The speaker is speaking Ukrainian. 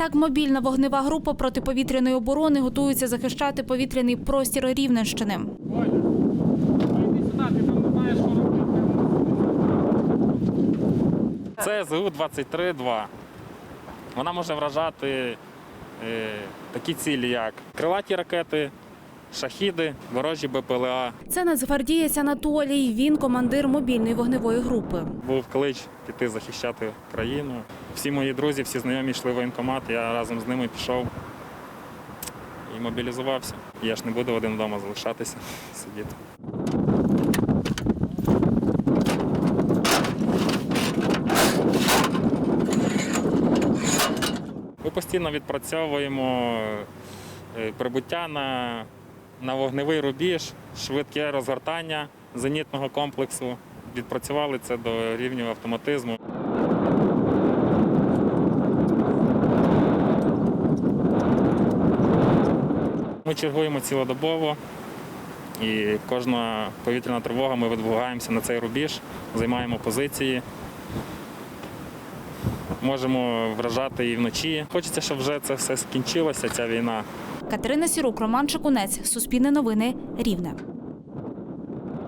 Так, мобільна вогнева група протиповітряної оборони готується захищати повітряний простір Рівненщини. Це ЗУ-23-2. Вона може вражати е, такі цілі, як крилаті ракети, шахіди, ворожі БПЛА. Це нацгвардієць Анатолій. Він командир мобільної вогневої групи. Був клич піти захищати країну. Всі мої друзі, всі знайомі йшли в воєнкомат, я разом з ними пішов і мобілізувався. Я ж не буду один вдома залишатися, сидіти. Ми постійно відпрацьовуємо е, прибуття на, на вогневий рубіж, швидке розгортання зенітного комплексу. Відпрацювали це до рівня автоматизму. Ми чергуємо цілодобово, і кожна повітряна тривога ми видвигаємося на цей рубіж, займаємо позиції. Можемо вражати і вночі. Хочеться, щоб вже це все скінчилося, ця війна. Катерина Сірук, Роман Чекунець, Суспільне новини, Рівне.